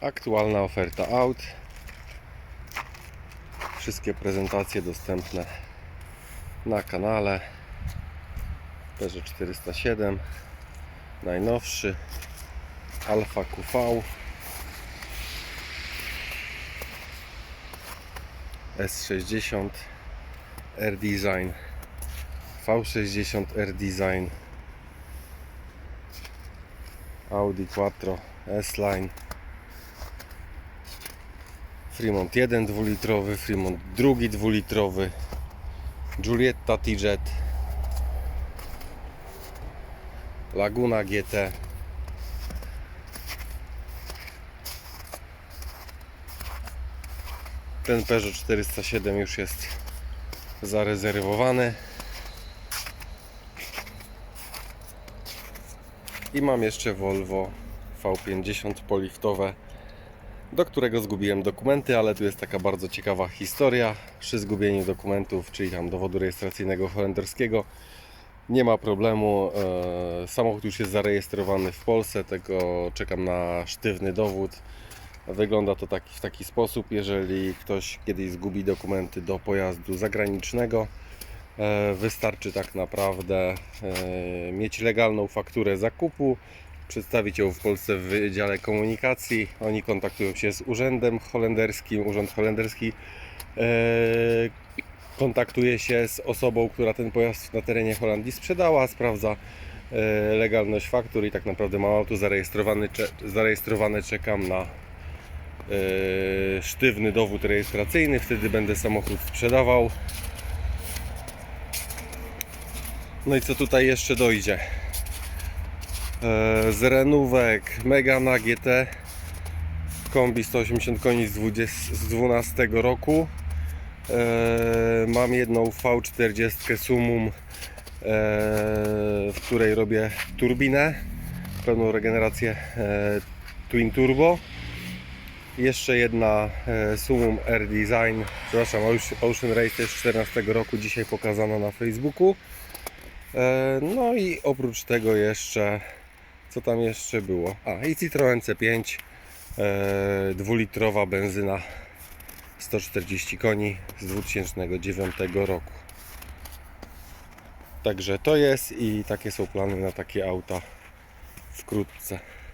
Aktualna oferta aut. Wszystkie prezentacje dostępne na kanale. Peugeot 407 najnowszy. Alfa QV S60 R Design. V60 R Design. Audi Quattro S-Line Fremont 1 dwulitrowy, Fremont drugi dwulitrowy Giulietta T-Jet Laguna GT Ten Peugeot 407 już jest zarezerwowany. I mam jeszcze Volvo V50 poliftowe do którego zgubiłem dokumenty, ale tu jest taka bardzo ciekawa historia. Przy zgubieniu dokumentów, czyli tam dowodu rejestracyjnego holenderskiego, nie ma problemu. e, Samochód już jest zarejestrowany w Polsce, tego czekam na sztywny dowód. Wygląda to taki, w taki sposób, jeżeli ktoś kiedyś zgubi dokumenty do pojazdu zagranicznego, e, wystarczy tak naprawdę e, mieć legalną fakturę zakupu, przedstawić w Polsce w Wydziale Komunikacji. Oni kontaktują się z urzędem holenderskim. Urząd holenderski e, kontaktuje się z osobą, która ten pojazd na terenie Holandii sprzedała, sprawdza e, legalność faktur i tak naprawdę mam auto zarejestrowany, cze, zarejestrowane. Czekam na e, sztywny dowód rejestracyjny. Wtedy będę samochód sprzedawał. No i co tutaj jeszcze dojdzie? E, z renówek Megana GT kombi 180 koni z, 20, z 12 roku. E, mam jedną V40 Sumum e, w której robię turbinę pełną regenerację Twin Turbo. Jeszcze jedna Sumum R Design. Przepraszam Ocean- Race z 14 roku dzisiaj pokazana na Facebooku. No i oprócz tego jeszcze, co tam jeszcze było? A i Citroen C5, e, dwulitrowa benzyna 140 koni z 2009 roku. Także to jest i takie są plany na takie auta wkrótce.